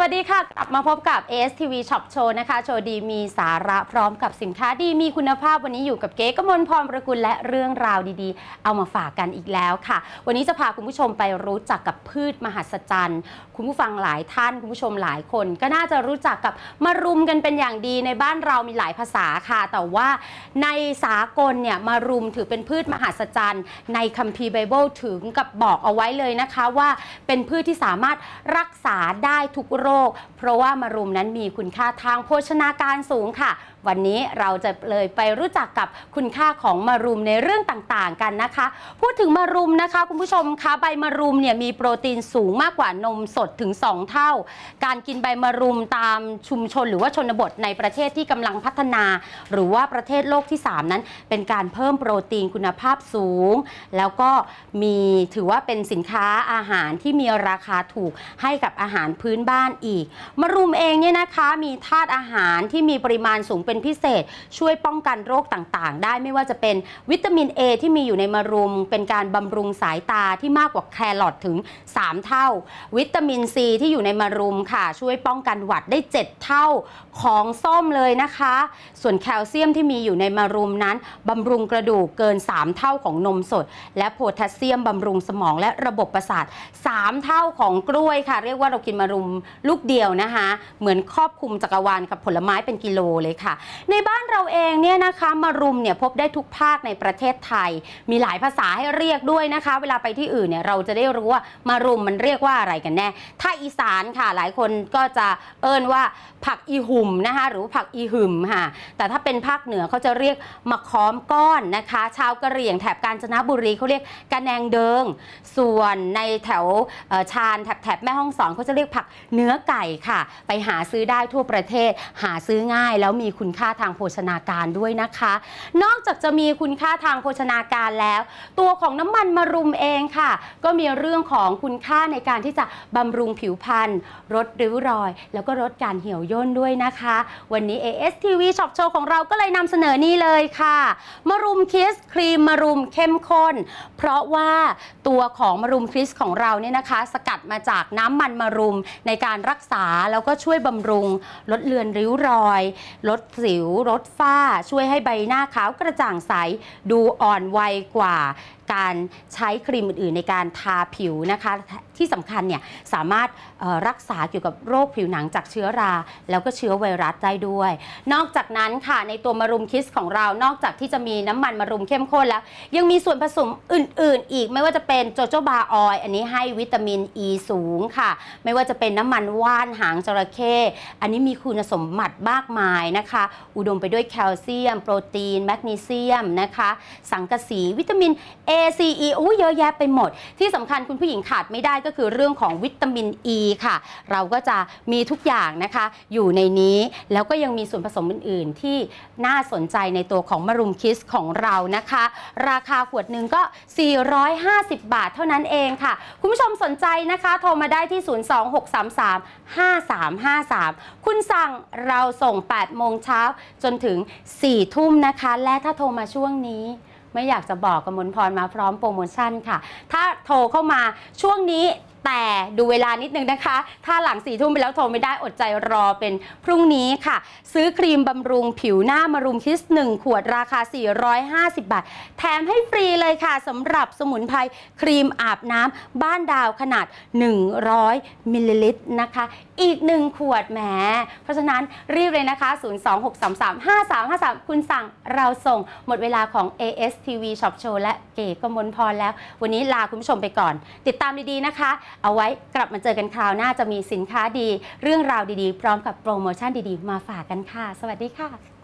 วัสดีค่ะ กลับมาพบกับ ASTV Shop Show นะคะ โชว์ดีมีสาระพร้อมกับสินค้าดีมีคุณภาพวันนี้อยู่กับเก๋กมลพรประกุลและเรื่องราวดีๆ เอามาฝากกันอีกแล้วค่ะ วันนี้จะพาคุณผู้ชมไปรู้จักกับพืชมหัศจรรย์ คุณผู้ฟังหลายท่าน คุณผู้ชมหลายคน ก็น่าจะรู้จักกับมารุมกันเป็นอย่างดีในบ้านเรามีหลายภาษาค่ะ แต่ว่าในสากลเนี่ยมารุมถือเป็นพืชมหัศจรรย์ ในคัมภีร์ไบเบิลถึงกับบอกเอาไว้เลยนะคะว่าเป็นพืชที่สามารถรักษาได้ทุกโรค เพราะว่ามารุมนั้นมีคุณค่าทางโภชนาการสูงค่ะวันนี้เราจะเลยไปรู้จักกับคุณค่าของมารุมในเรื่องต่างๆกันนะคะ พูดถึงมารุมนะคะคุณผู้ชมคะใบมารุมเนี่ยมีโปรตีนสูงมากกว่านมสดถึง 2 เท่า การกินใบมารุมตามชุมชนหรือว่าชนบทในประเทศที่กำลังพัฒนา หรือว่าประเทศโลกที่ 3 นั้น เป็นการเพิ่มโปรตีนคุณภาพสูง แล้วก็มีถือว่าเป็นสินค้าอาหารที่มีราคาถูกให้กับอาหารพื้นบ้านอีกมะรุมเองเนี่ยนะคะมีธาตุอาหารที่มีปริมาณสูงเป็นพิเศษช่วยป้องกันโรคต่างๆ ได้ไม่ว่าจะเป็นวิตามิน A ที่มีอยู่ในมะรุม เป็นการบำรุงสายตาที่มากกว่าแครอทถึง 3 เท่า วิตามินซีที่อยู่ในมะรุมค่ะ ช่วยป้องกันหวัดได้ 7 เท่าของส้มเลยนะคะ ส่วนแคลเซียมที่มีอยู่ในมะรุมนั้นบำรุงกระดูกเกิน 3 เท่าของนมสด และโพแทสเซียมบำรุงสมองและระบบประสาท 3 เท่าของกล้วยค่ะ เรียกว่าเรากินมะรุมลูกเดียวนะคะ เหมือนครอบคลุมจักรวาลกับผลไม้เป็นกิโลเลยค่ะในบ้านเราเองเนี่ยนะคะมะรุมเนี่ยพบได้ทุกภาคในประเทศไทย มีหลายภาษาให้เรียกด้วยนะคะ เวลาไปที่อื่นเนี่ยเราจะได้รู้ว่ามารุมมันเรียกว่าอะไรกันแน่ ถ้าอีสานค่ะหลายคนก็จะเอิ้นว่าผักอีหุ่มนะคะหรือผักอีหึมค่ะ แต่ถ้าเป็นภาคเหนือเขาจะเรียกมะค้อมก้อนนะคะ ชาวกะเหรี่ยงแถบกาญจนบุรีเขาเรียกกระแนงเดิง ส่วนในแถวชานแถบแถบแม่ห้องสอนเขาจะเรียกผักเนื้อไก่ค่ะ ไปหาซื้อได้ทั่วประเทศหาซื้อง่ายแล้วมีคุณค่าทางโภชนาการด้วยนะคะ นอกจากจะมีคุณค่าทางโภชนาการแล้ว ตัวของน้ำมันมะรุมเองค่ะ ก็มีเรื่องของคุณค่าในการที่จะบำรุงผิวพรรณลดริ้วรอย แล้วก็ลดการเหี่ยวย่นด้วยนะคะ วันนี้ ASTV Shop Show ของเราก็เลยนำเสนอนี่เลยค่ะมะรุมคิสครีมมะรุมเข้มข้น เพราะว่าตัวของมะรุมคริสของเราเนี่ยนะคะ สกัดมาจากน้ำมันมะรุมในการรักษาแล้วก็ช่วยบำรุง ลดเลือนริ้วรอย ลดสิวลดฝ้าช่วยให้ใบหน้าขาวกระจ่างใส ดูอ่อนวัยกว่า การใช้ครีมอื่น ๆ ในการทาผิวนะคะที่สำคัญเนี่ยสามารถรักษาเกี่ยวกับโรคผิวหนังจากเชื้อรา แล้วก็เชื้อไวรัสได้ด้วย นอกจากนั้นค่ะในตัวมารุมคิสของเรานอกจากที่จะมีน้ำมันมารุมเข้มข้นแล้ว ยังมีส่วนผสมอื่น ๆ อีกไม่ว่าจะเป็นโจโจบาออยล์อันนี้ให้วิตามินอ e ีสูงค่ะ ไม่ว่าจะเป็นน้ำมันว่านหางจระเข้อันนี้มีคุณสมบัติมากมายนะคะ อุดมไปด้วยแคลเซียม โปรตีน แมกนีเซียมนะคะ สังกะสีวิตามิน A C E อู้เยอะแยะไปหมด ที่สำคัญคุณผู้หญิงขาดไม่ได้ก็คือเรื่องของวิตามิน E ค่ะ เราก็จะมีทุกอย่างนะคะ อยู่ในนี้แล้วก็ยังมีส่วนผสมอื่น ๆ ที่น่าสนใจในตัวของมารุมคิสของเรานะคะ ราคาขวดหนึ่งก็ 450 บาทเท่านั้นเองค่ะ คุณผู้ชมสนใจนะคะ โทรมาได้ที่ 026335353 คุณสั่งเราส่ง 8 โมงเช้าจนถึง 4 ทุ่มนะคะ และถ้าโทรมาช่วงนี้ ไม่อยากจะบอกกมลพรมาพร้อมโปรโมชั่นค่ะ ถ้าโทรเข้ามาช่วงนี้แต่ดูเวลานิดนึงนะคะ ถ้าหลังสี่ทุ่มไปแล้วโทรไม่ได้อดใจรอเป็นพรุ่งนี้ค่ะ ซื้อครีมบำรุงผิวหน้ามารุมคิส 1 ขวดราคา 450 บาท แถมให้ฟรีเลยค่ะสำหรับสมุนไพรครีมอาบน้ำบ้านดาวขนาด 100 มิลลิลิตรนะคะ อีก 1 ขวดแหม เพราะฉะนั้นรีบเลยนะคะ 026335353 คุณสั่งเราส่งหมดเวลาของ ASTV Shop Show และเก๋กมลพรแล้ว วันนี้ลาคุณผู้ชมไปก่อน ติดตามดีๆนะคะ เอาไว้กลับมาเจอกันคราวหน้าจะมีสินค้าดี เรื่องราวดีๆ พร้อมกับโปรโมชั่นดีๆ มาฝากกันค่ะ สวัสดีค่ะ